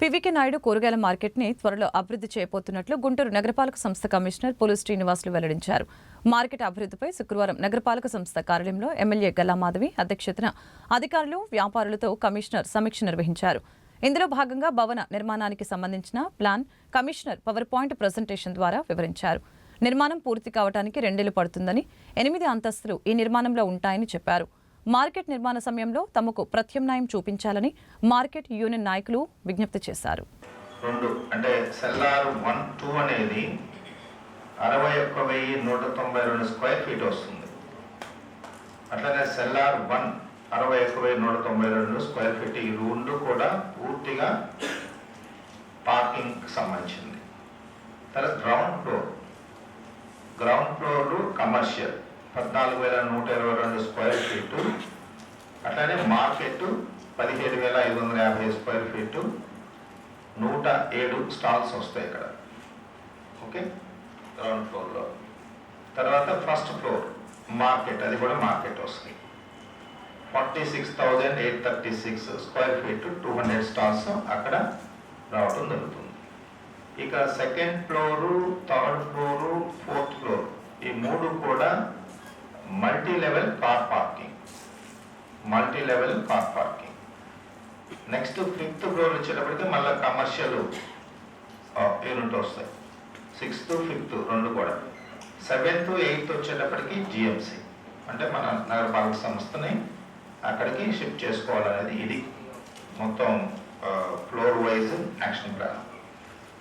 PVK Naidu కూరగాయల మార్కెట్ని త్వరలో అభివృద్ధి చేయబోతున్నట్లు గుంటూరు నగరపాలక సంస్థ కమిషనర్ పులు శ్రీనివాసులు వెల్లడించారు. మార్కెట్ అభివృద్ధిపై శుక్రవారం నగరపాలక సంస్థ కార్యాలయంలో ఎమ్మెల్యే గల్లామాధవి అధ్యక్షతన అధికారులు వ్యాపారులతో కమిషనర్ సమీక్ష నిర్వహించారు. ఇందులో భాగంగా భవన నిర్మాణానికి సంబంధించిన plan commissioner power point presentation ద్వారా వివరించారు. నిర్మాణం పూర్తి కావడానికి రెండేళ్ళు పడుతుందని ఎనిమిది అంతస్తులు ఈ నిర్మాణంలో ఉంటాయని చెప్పారు. మార్కెట్ నిర్మాణ సమయంలో తమకు ప్రత్యామ్నాయం చూపించాలని మార్కెట్ యూనియన్ నాయకులు విజ్ఞప్తి చేశారు. రెండు అంటే సెల్లార్ వన్ టూ అనేది అరవై ఒక్క వెయ్యి నూట తొంభై రెండు స్క్వేర్ ఫీట్ వస్తుంది. అట్లనే సెల్లార్ వన్ అరవై ఒక్క వెయ్యి నూట తొంభై రెండు స్క్వేర్ ఫీట్ ఈ రెండు కూడా పూర్తిగా పార్కింగ్కి సంబంధించింది. తర్వాత ground floor ground floor commercial. పద్నాలుగు వేల నూట ఇరవై రెండు స్క్వేర్ ఫీటు అట్లానే మార్కెట్ పదిహేడు వేల ఐదు వందల యాభై స్క్వేర్ ఫీటు నూట ఏడు స్టాల్స్ వస్తాయి ఇక్కడ. ఓకే గ్రౌండ్ ఫ్లోర్లో తర్వాత ఫస్ట్ ఫ్లోర్ మార్కెట్ అది కూడా మార్కెట్ వస్తుంది. Forty six thousand eight thirty six square feet two hundred stalls అక్కడ రావటం జరుగుతుంది. ఇక second floor third floor fourth floor ఈ మూడు కూడా multi level car parking multi level car parking next fifth floor వచ్చేటప్పటికి మళ్ళీ కమర్షియల్ యూనిట్ వస్తాయి. సిక్స్త్ ఫిఫ్త్ రెండు కూడా. సెవెంత్ ఎయిత్ వచ్చేటప్పటికి జిఎంసి అంటే మన నగరపాలక సంస్థని అక్కడికి షిఫ్ట్ చేసుకోవాలనేది ఇది. మొత్తం ఫ్లోర్ వైజ్ యాక్షన్ ప్లాన్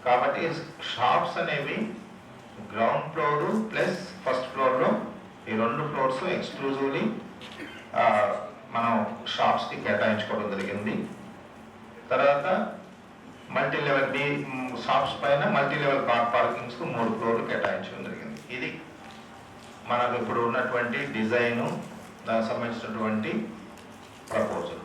కాబట్టి షాప్స్ అనేవి ground floor plus first floor కోసం ఎక్స్క్లూజివ్లీ మనం షాప్స్కి కేటాయించుకోవడం జరిగింది. తర్వాత మల్టీ లెవెల్ డి షాప్స్ పైన మల్టీ లెవెల్ కార్ పార్కింగ్స్కు మూడు ఫ్లోర్లు కేటాయించడం జరిగింది. ఇది మనకు ఇప్పుడు ఉన్నటువంటి డిజైను దానికి సంబంధించినటువంటి ప్రపోజల్